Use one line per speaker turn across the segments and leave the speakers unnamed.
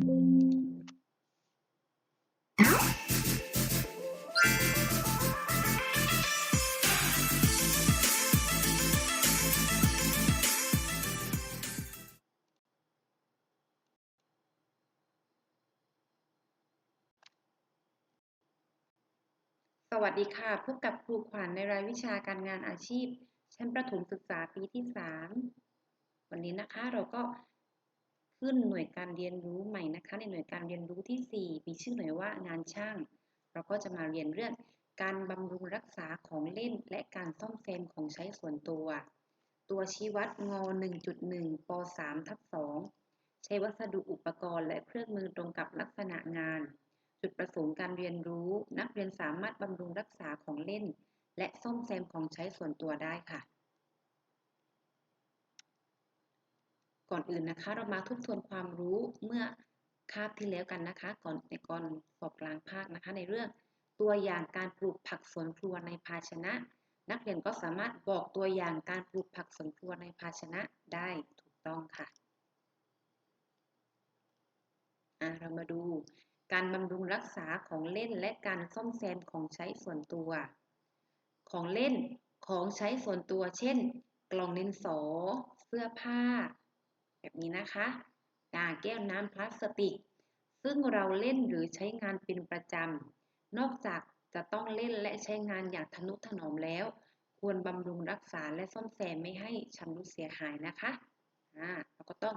สวัสดีค่ะ พบกับครูขวัญในรายวิชาการงานอาชีพ ชั้นประถมศึกษาปีที่ 3 วันนี้นะคะเราก็ ขึ้นหน่วยการเรียนรู้ใหม่นะคะ ในหน่วยการเรียนรู้ที่ 4 มีชื่อหน่วยว่างานช่าง เราก็จะมาเรียนเรื่องการบำรุงรักษาของเล่น และการซ่อมแซมของใช้ส่วนตัว ตัวชี้วัดง1.1ป3ทับ2ใช้วัสดุอุปกรณ์และเครื่องมือตรงกับลักษณะงาน จุดประสงค์การเรียนรู้ นักเรียนสามารถบำรุงรักษาของเล่น และซ่อมแซมของใช้ส่วนตัวได้ค่ะ ก่อนอื่นนะคะ เรามาทบทวนความรู้เมื่อคาบที่แล้วกันนะคะ ก่อนในก่อนสอบกลางภาคนะคะ ในเรื่องตัวอย่างการปลูกผักสวนครัวในภาชนะ นักเรียนก็สามารถบอกตัวอย่างการปลูกผักสวนครัวในภาชนะได้ถูกต้องค่ะเรามาดูการบำรุงรักษาของเล่นและการซ่อมแซมของใช้ส่วนตัว ของเล่นของใช้ส่วนตัว เช่น กล่องดินสอ เสื้อผ้า แบบนี้นะคะกาแก้วน้ำพลาสติก ซึ่งเราเล่นหรือใช้งานเป็นประจำ นอกจากจะต้องเล่นและใช้งานอย่างทนุถนอมแล้ว ควรบำรุงรักษาและซ่อมแซมไม่ให้ชำรุดเสียหายนะคะอ่าเราก็ต้อง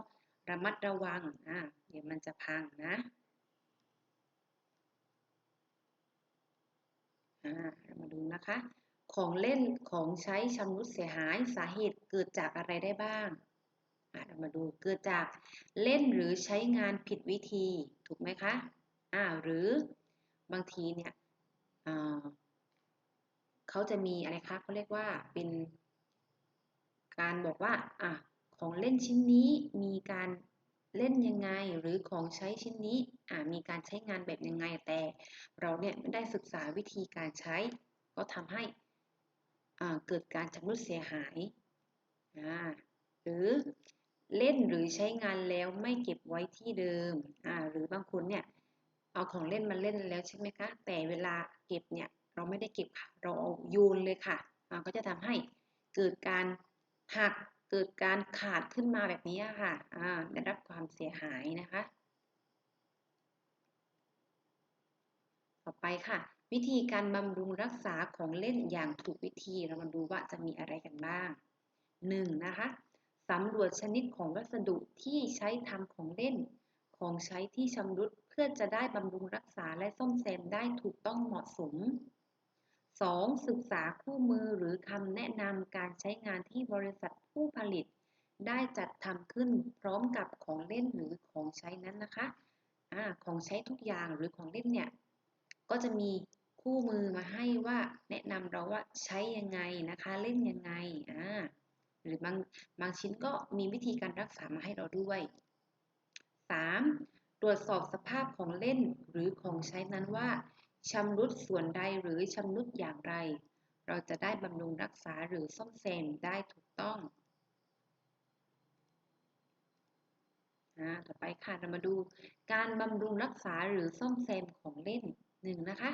ระมัดระวังอ่าเดี๋ยวมันจะพังนะเรามาดูนะคะ ของเล่นของใช้ชำรุดเสียหายสาเหตุเกิดจากอะไรได้บ้าง เรามาดูเกิดจากเล่นหรือใช้งานผิดวิธีถูกไหมคะอ่าหรือบางทีเนี่ยเขาจะมีอะไรคะเขาเรียกว่าเป็นการบอกว่าอะของเล่นชิ้นนี้มีการเล่นยังไงหรือของใช้ชิ้นนี้มีการใช้งานแบบยังไงแต่เราเนี่ยไม่ได้ศึกษาวิธีการใช้ ก็ทำให้เกิดการชำรุดเสียหายหรือ เล่นหรือใช้งานแล้วไม่เก็บไว้ที่เดิมหรือบางคนเนี่ยเอาของเล่นมาเล่นแล้วใช่ไหมคะ แต่เวลาเก็บเนี่ยเราไม่ได้เก็บค่ะ เราเอาโยนเลยค่ะก็จะทำให้เกิดการหักเกิดการขาดขึ้นมาแบบนี้ค่ะได้รับความเสียหายนะคะ ต่อไปค่ะ วิธีการบำรุงรักษาของเล่นอย่างถูกวิธีเรามาดูว่าจะมีอะไรกันบ้าง 1. นะคะ สำรวจชนิดของวัสดุที่ใช้ทำของเล่น ของใช้ที่ชำรุดเพื่อจะได้บำรุงรักษาและซ่อมแซมได้ถูกต้องเหมาะสม 2. ศึกษาคู่มือหรือคำแนะนำการใช้งานที่บริษัทผู้ผลิต ได้จัดทำขึ้นพร้อมกับของเล่นหรือของใช้นั้นนะคะอของใช้ทุกอย่างหรือของเล่นเนี่ย ก็จะมีคู่มือมาให้ว่าแนะนำเราว่าใช้ยังไงนะคะ เล่นยังไงอ่า หรือบางบางชิ้นก็มีวิธีการรักษามาให้เราด้วย 3. ตรวจสอบสภาพของเล่นหรือของใช้นั้นว่าชำรุดส่วนใดหรือชำรุดอย่างไร เราจะได้บำรุงรักษาหรือซ่อมแซมได้ถูกต้องต่อไปค่ะเรามาดูการบำรุงรักษาหรือซ่อมแซมของเล่นหนึ่งนะคะ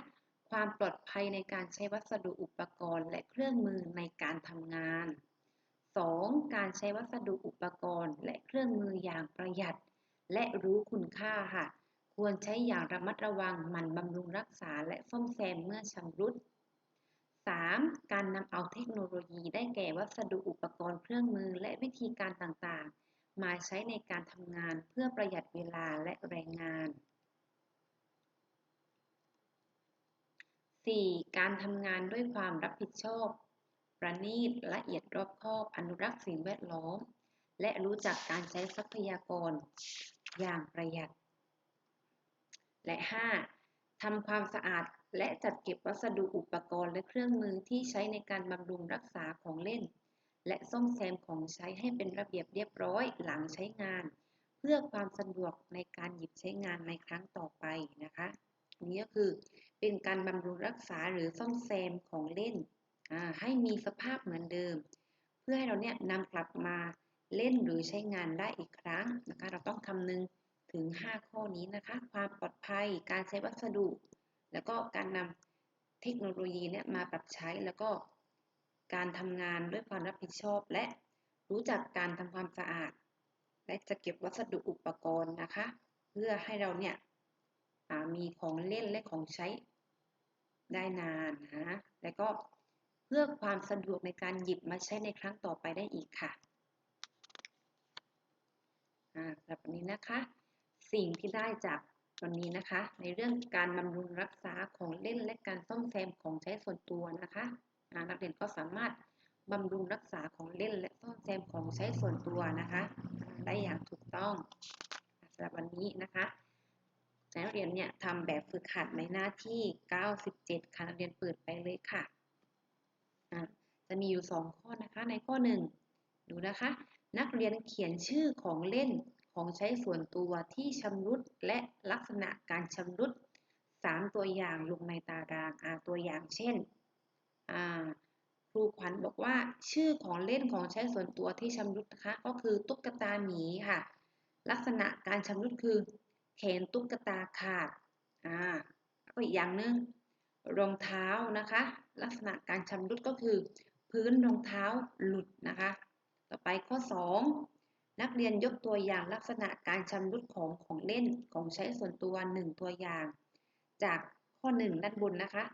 ความปลอดภัยในการใช้วัสดุอุปกรณ์และเครื่องมือในการทำงาน 2. การใช้วัสดุอุปกรณ์ และเครื่องมืออย่างประหยัด และรู้คุณค่าค่ะ ควรใช้อย่างระมัดระวังหมั่นบำรุงรักษาและซ่อมแซมเมื่อชำรุด 3. การนำเอาเทคโนโลยีได้แก่วัสดุอุปกรณ์เครื่องมือและวิธีการต่างๆ มาใช้ในการทำงานเพื่อประหยัดเวลาและแรงงาน 4. การทำงานด้วยความรับผิดชอบ ประณีตละเอียดรอบคอบอนุรักษ์สิ่งแวดล้อม และรู้จักการใช้ทรัพยากรอย่างประหยัด และ 5. ทำความสะอาดและจัดเก็บวัสดุอุปกรณ์และเครื่องมือที่ใช้ในการบำรุงรักษาของเล่น และซ่อมแซมของใช้ให้เป็นระเบียบเรียบร้อยหลังใช้งาน เพื่อความสะดวกในการหยิบใช้งานในครั้งต่อไปนะคะ นี้ก็คือเป็นการบำรุงรักษาหรือซ่อมแซมของเล่น ให้มีสภาพเหมือนเดิม เพื่อให้เราเนี่ยนำกลับมาเล่นหรือใช้งานได้อีกครั้งนะคะเราต้องคำนึงถึง 5 ข้อนี้นะคะ ความปลอดภัยการใช้วัสดุ แล้วก็การนำเทคโนโลยีเนี่ยมาปรับใช้แล้วก็การทำงานด้วยความรับผิดชอบ และรู้จักการทำความสะอาด และจะเก็บวัสดุอุปกรณ์นะคะ เพื่อให้เราเนี่ยมีของเล่นและของใช้ได้นานนะแล้วก็ เพื่อความสะดวกในการหยิบมาใช้ในครั้งต่อไปได้อีกค่ะสำหรับวันนี้นะคะ สิ่งที่ได้จากวันนี้นะคะ ในเรื่องการบำรุงรักษาของเล่นและการซ่อมแซมของใช้ส่วนตัวนะคะนักเรียนก็สามารถบำรุงรักษาของเล่นและซ่อมแซมของใช้ส่วนตัวนะคะ ได้อย่างถูกต้องสำหรับวันนี้นะคะนักเรียนเนี่ยทำแบบฝึกหัดในหน้าที่ 97ค่ะนักเรียนเปิดไปเลยค่ะ จะมีอยู่ 2 ข้อนะคะ ในข้อ 1 ดูนะคะ นักเรียนเขียนชื่อของเล่นของใช้ส่วนตัวที่ชำรุดและลักษณะการชำรุด 3 ตัวอย่างลงในตารางอาตัวอย่างเช่นครูขวัญบอกว่าชื่อของเล่นของใช้ส่วนตัวที่ชำรุดนะคะก็คือตุ๊กตาหมีค่ะ ลักษณะการชำรุดคือแขนตุ๊กตาขาดอ่าก็อีกอย่างหนึ่งรองเท้านะคะ ลักษณะการชำรุดก็คือ พื้นรองเท้าหลุดนะคะ ต่อไปข้อ 2 นักเรียนยกตัวอย่างลักษณะการชำรุดของของเล่นของใช้ส่วนตัว 1 ตัวอย่าง จากข้อ 1 ด้านบนนะคะ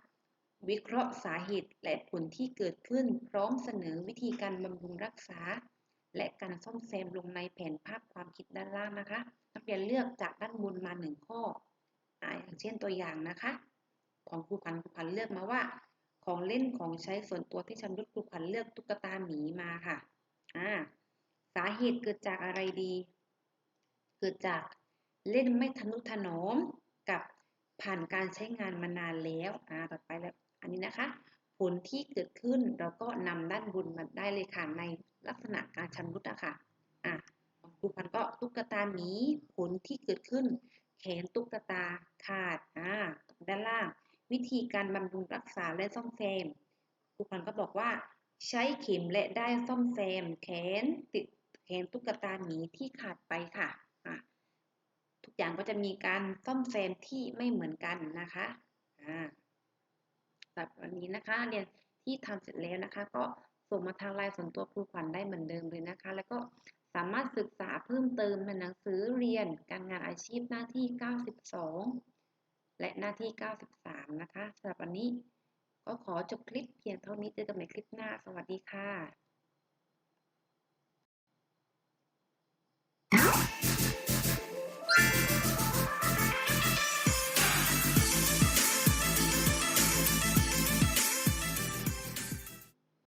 วิเคราะห์สาเหตุและผลที่เกิดขึ้น พร้อมเสนอวิธีการบำรุงรักษา และการซ่อมแซมลงในแผนภาพความคิดด้านล่างนะคะ นักเรียนเลือกจากด้านบนมา 1 ข้อออย่างเช่นตัวอย่างนะคะ ของครูพันครูพันเลือกมาว่า ของเล่นของใช้ส่วนตัวที่ชำรุดครูพันเลือกตุ๊กตาหมีมาค่ะอ่าสาเหตุเกิดจากอะไรดี เกิดจากเล่นไม่ทนุถนอมกับผ่านการใช้งานมานานแล้วอ่าต่อไปแล้วอันนี้นะคะ ผลที่เกิดขึ้นเราก็นำด้านบนมาได้เลยค่ะในลักษณะการชำรุดอะค่ะอ่าครูพันก็ตุ๊กตาหมีผลที่เกิดขึ้น แขนตุ๊กตาขาดอ่าด้านล่าง วิธีการบำรุงรักษาและซ่อมแซมครูพันก็บอกว่า ใช้เข็มและได้ซ่อมแซม แขนติดแขนตุ๊กตาหมีที่ขาดไปค่ะะทุกอย่างก็จะมีการซ่อมแซมที่ไม่เหมือนกันนะคะแบบวันนี้นะคะเรียนที่ทำเสร็จแล้วนะคะ ก็ส่งมาทางไลน์ส่วนตัวครูขวัญได้เหมือนเดิมเลยนะคะ แล้วก็สามารถศึกษาเพิ่มเติมในหนังสือเรียนการงานอาชีพหน้าที่ 92 และหน้าที่ 93 นะคะสำหรับวันนี้ก็ขอจบคลิปเพียงเท่านี้เจอกันใหม่คลิปหน้า สวัสดีค่ะ